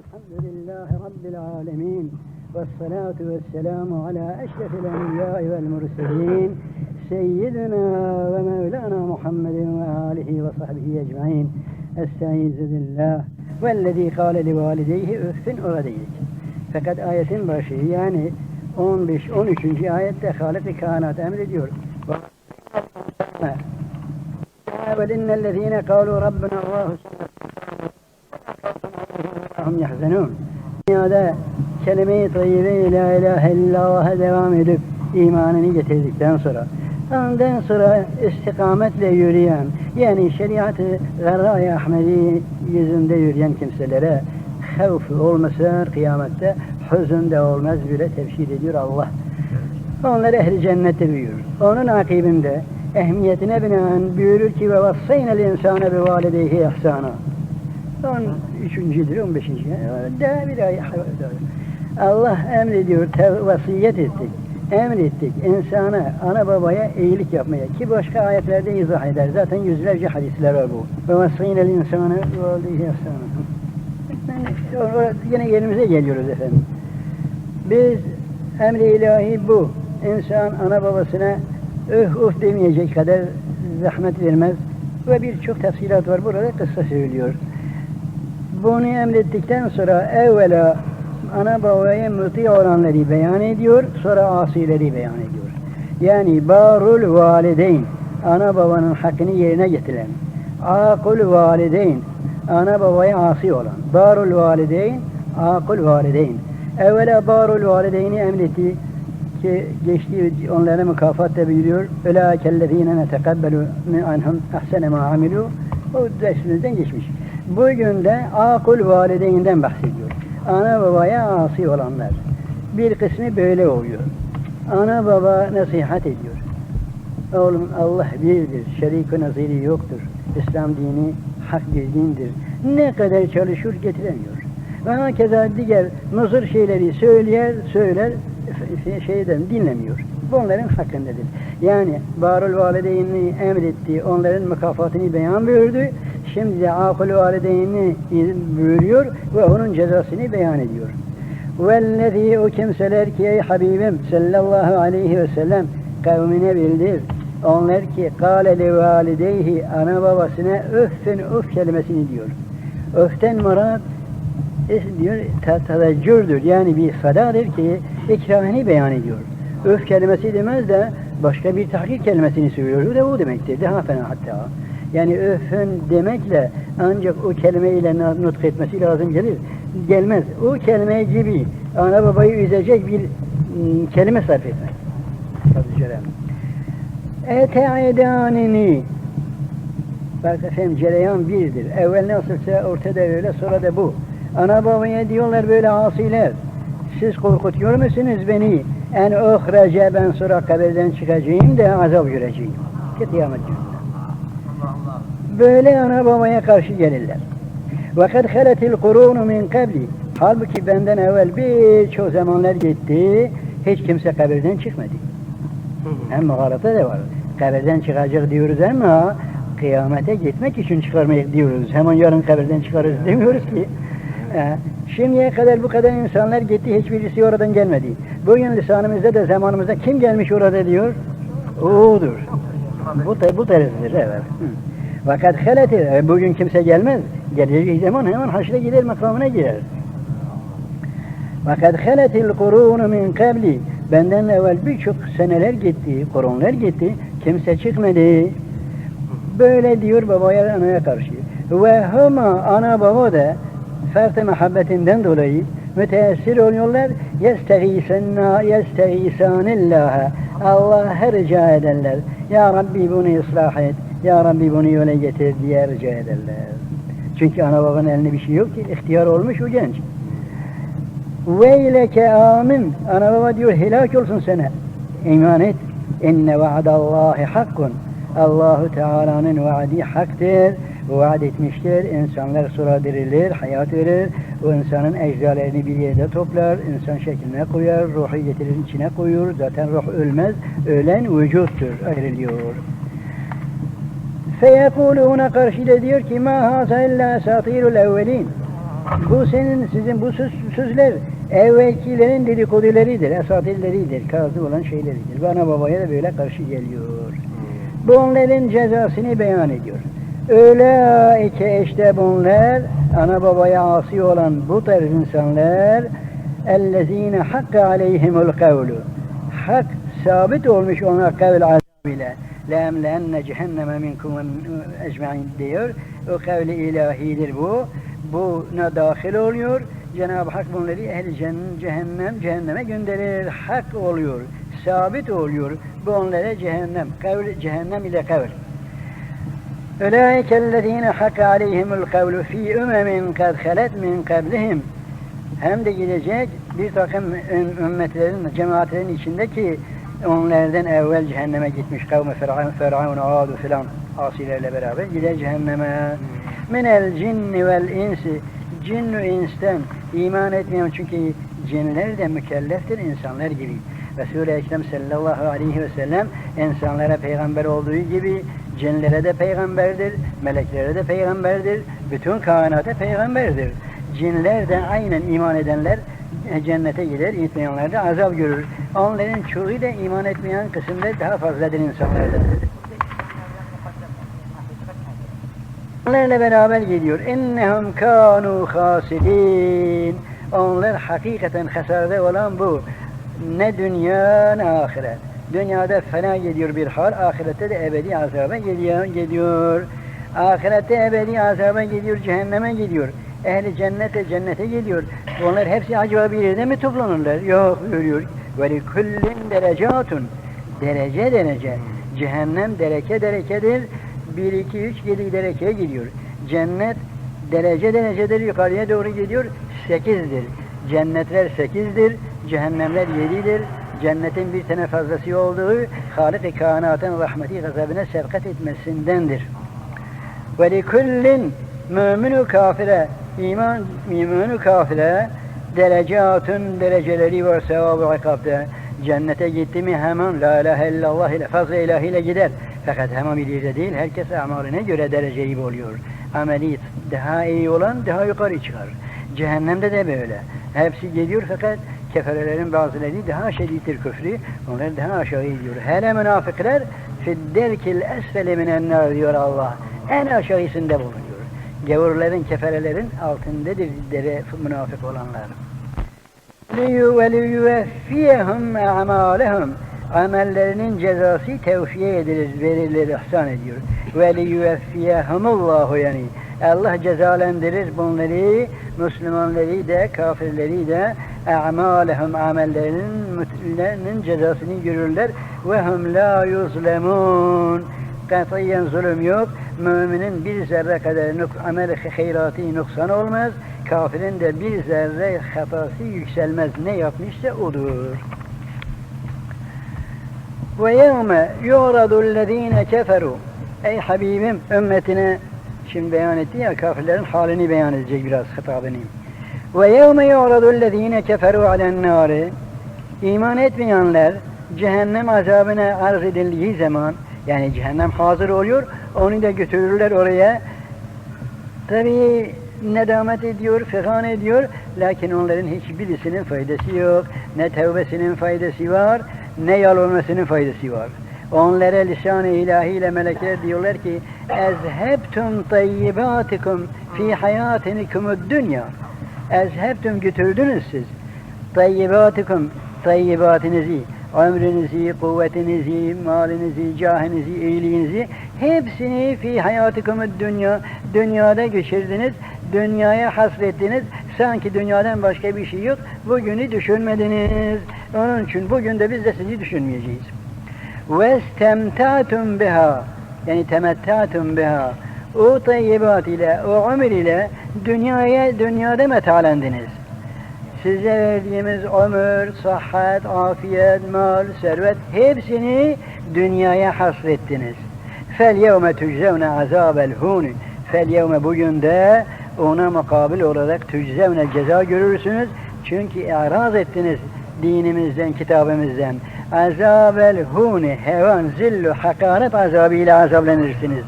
الحمد لله رب العالمين والصلاة والسلام على أشرف الأنبياء والمرسلين سيدنا ومولانا محمد وآله وصحبه أجمعين أستعيذ بالله والذي قال لوالديه أف أغديك Fakat ayetin başı yani 15-13. ayette Halik-i Kainat emrediyor. وَلِنَّ الَّذ۪ينَ قَالُوا رَبَّنَا اللّٰهُ hum yahzenun. Dünyada kelime-i tayyibe la ilahe illallah'a devam edip imanını getirdikten sonra ondan sonra istikametle yürüyen yani şeriatı garra-i Ahmedi yüzünde yürüyen kimselere havf olmasa kıyamette hüzün de olmaz bile tevşir ediyor Allah. Onlar ehli cennette büyür. Onun akibinde ehemmiyetine binaen buyurur ki ve vassaynel insane bi valideyhi ihsana. On üçüncüdür, on beşinci. Daha bir ay. Allah emrediyor, vasiyet ettik. Emrettik insana, ana babaya iyilik yapmaya. Ki başka ayetlerde izah eder. Zaten yüzlerce hadisler var bu. Ve vasînel insana valideyhi ihsana. Yani yine yerimize geliyoruz efendim. Biz emri ilahi bu. İnsan ana babasına öh uf demeyecek kadar zahmet vermez. Ve birçok tafsilat var. Burada kısa söylüyor. Bunu emrettikten sonra evvela ana babaya muti olanları beyan ediyor, sonra asileri beyan ediyor. Yani barul valideyn, ana babanın hakkını yerine getiren. Akul valideyn, ana babaya asi olan. Barul valideyn, akul valideyn. Evvela barul valideyni emretti ki geçtiği onlara mükafat da buyuruyor. Öla kellezine netekebbelu min anhum ahsene ma amilu. O dersimizden geçmiş. Bugün de akul valideyinden bahsediyor. Ana babaya asi olanlar. Bir kısmı böyle oluyor. Ana baba nasihat ediyor. Oğlum Allah birdir, şerik naziri yoktur. İslam dini hak bir dindir. Ne kadar çalışır getiremiyor. Ve hakeza diğer nuzur şeyleri söyler, söyler, şeyden dinlemiyor. Bu onların hakkındadır. Yani barul valideyni emretti, onların mükafatını beyan buyurdu. Şimdi de akıl valideyni buyuruyor ve onun cezasını beyan ediyor. Vellezî o kimseler ki ey Habibim sallallahu aleyhi ve sellem kavmine bildir. Onlar ki kâle li valideyhi ana babasına öffün öf kelimesini diyor. Öften murat diyor teveccürdür yani bir sadadır ki ikrahını beyan ediyor. Öf kelimesi demez de başka bir tahkik kelimesini söylüyor. Bu da bu demektir. Daha fena hatta. Yani öfün demekle ancak o kelimeyle nutk etmesi lazım gelir. Gelmez. O kelime gibi ana babayı üzecek bir ım, kelime sarf etmek. Ete'edanini Bak efendim cereyan birdir. Evvel nasılsa ortada öyle sonra da bu. Ana babaya diyorlar böyle asiler. Siz korkutuyor musunuz beni? En ohrece ben sonra kabirden çıkacağım da azap göreceğim. Kıyamet gününde Böyle ana babaya karşı gelirler. وَقَدْ خَلَتِ الْقُرُونُ min kabli. Halbuki benden evvel birçok zamanlar gitti, hiç kimse kabirden çıkmadı. Hem muhalata da var. Kabirden çıkacak diyoruz ama kıyamete gitmek için çıkarmayı diyoruz. Hemen yarın kabirden çıkarız demiyoruz ki. Ee, Şimdiye kadar bu kadar insanlar gitti, hiçbirisi oradan gelmedi. Bugün lisanımızda da zamanımızda kim gelmiş orada diyor? O'dur. Bu, bu tarzdır, evet. Hı. Fakat haleti, bugün kimse gelmez. Geleceği zaman hemen haşre gider, makamına girer. Fakat haletil kurunu min kabli. Benden evvel birçok seneler gitti, kurunlar gitti, kimse çıkmadı. Böyle diyor babaya, anaya karşı. Ve huma ana baba da fert muhabbetinden dolayı müteessir oluyorlar. Yesteğisenna yesteğisanillâhe. Allah'a rica ederler. Ya Rabbi bunu ıslah et. Ya Rabbi bunu yola getir diye rica ederler. Çünkü ana babanın elinde bir şey yok ki. ihtiyar olmuş o genç. Veyleke amin. Ana baba diyor helak olsun sana. İman et. İnne vaadallahi hakkun. Allahu Teala'nın vaadi haktır. Vaat etmiştir. İnsanlar sonra dirilir, hayat verir. O insanın eczalarını bir yerde toplar, insan şekline koyar, ruhu getirir içine koyuyor. Zaten ruh ölmez, ölen vücuttur, ayrılıyor. Feyekulûne karşı da diyor ki ma hâzâ illâ esâtîrul evvelîn. Bu senin sizin bu söz, sözler evvelkilerin dedikoduleridir, esatilleridir, kazı olan şeyleridir. Bana babaya da böyle karşı geliyor. Bu onların cezasını beyan ediyor. Öyle ki işte bunlar ana babaya asi olan bu tarz insanlar ellezine hakka aleyhimul kavlu hak sabit olmuş ona kavl azabıyla la emlenne cehenneme minkum ecmain diyor. O kavli ilahidir bu. Buna dahil oluyor. Cenab-ı Hak bunları ehli cehennem, cehenneme gönderir. Hak oluyor. Sabit oluyor. Bu onlara cehennem. Kavl, cehennem ile kavl. أولئك الذين حق عليهم القول في أمم قد خلت min قبلهم hem de gidecek bir takım ümmetlerin, cemaatlerin içindeki onlardan evvel cehenneme gitmiş kavmi Firavun, Firavun, Adu filan asilerle beraber gider cehenneme. Minel cinni vel insi cin ve insten iman etmeyen çünkü cinler de mükelleftir insanlar gibi. Resul-i Ekrem sallallahu aleyhi ve sellem insanlara peygamber olduğu gibi cinlere de peygamberdir, meleklere de peygamberdir, bütün kainata peygamberdir. Cinler de aynen iman edenler cennete gider, etmeyenler de azap görür. Onların çoğu da iman etmeyen kısımda daha fazladır insanlarda. Onlarla beraber gidiyor. İnnehum kanu hasidin. Onlar hakikaten hasarda olan bu. Ne dünya ne ahiret. Dünyada fena gidiyor bir hal, ahirette de ebedi azaba gidiyor. gidiyor. Ahirette ebedi azaba gidiyor, cehenneme gidiyor. Ehli cennete cennete gidiyor. Onlar hepsi acaba bir yerde mi toplanırlar? Yok buyuruyor. Ve kullin derecatun. Derece derece. Cehennem dereke derekedir. 1, 2, 3, 7 derekeye gidiyor. Cennet derece derecedir yukarıya doğru gidiyor. Sekizdir. Cennetler sekizdir. Cehennemler yedidir. Cennetin bir tane fazlası olduğu Halik-i kainatın rahmeti gazabına sevkat etmesindendir. Ve likullin müminu kafire iman müminu kafire derecatun dereceleri var sevabı ikabda. Cennete gitti mi hemen la ilahe illallah ile fazla ilahiyle gider. Fakat hemen bir değil, herkes amaline göre dereceyi oluyor. Ameli daha iyi olan daha yukarı çıkar. Cehennemde de böyle. Hepsi geliyor fakat keferelerin bazıları daha şedittir küfrü, onlar daha aşağı gidiyor. Hele münafıklar fidderkil esfeli minennar diyor Allah. En aşağısında bulunuyor Gavurların, keferelerin altındadır dere münafık olanlar. لِيُوَلِيُوَفِّيَهُمْ اَعْمَالَهُمْ Amellerinin cezası tevfiye edilir, verilir, ihsan ediyor. وَلِيُوَفِّيَهُمُ اللّٰهُ yani. Allah cezalendirir bunları, Müslümanları da, kafirleri de اَعْمَالَهُمْ amellerinin cezasını görürler. وَهُمْ لَا يُظْلَمُونَ Katiyen zulüm yok. Müminin bir zerre kadar amel hayratı nuksan olmaz. Kafirin de bir zerre hatası yükselmez. Ne yapmışsa odur. Ve yevme yu'radu'llezine keferu Ey Habibim ümmetine şimdi beyan etti ya kafirlerin halini beyan edecek biraz hitabını. Ve yevme yu'radu'llezine keferu alen nari İman etmeyenler cehennem azabına arz edildiği zaman yani cehennem hazır oluyor, onu da götürürler oraya. Tabii nedamet ediyor, fegan ediyor, lakin onların hiçbirisinin faydası yok. Ne tevbesinin faydası var, ne yalvarmasının faydası var. Onlara lisan-ı ilahiyle melekler diyorlar ki ezhebtum tayyibatikum fi hayatinikumud dünya ezhebtum götürdünüz siz tayyibatikum tayyibatinizi ömrünüzü, kuvvetinizi, malinizi, cahinizi, iyiliğinizi hepsini fi hayatikumud dünya dünyada geçirdiniz, dünyaya hasrettiniz. Sanki dünyadan başka bir şey yok. Bugünü düşünmediniz. Onun için bugün de biz de sizi düşünmeyeceğiz. İstemtatum biha yani temettatum biha o tayyibat ile, o ömür ile dünyaya, dünyada metalendiniz size verdiğimiz ömür, sıhhat, afiyet, mal, servet hepsini dünyaya hasrettiniz. Fel yevme tüczevne azabel huni. Fel yevme bugün de ona mukabil olarak tüczevne ceza görürsünüz. Çünkü iraz ettiniz dinimizden, kitabımızdan. Azabel huni, hevan, zillu, hakaret azabıyla azaplanırsınız.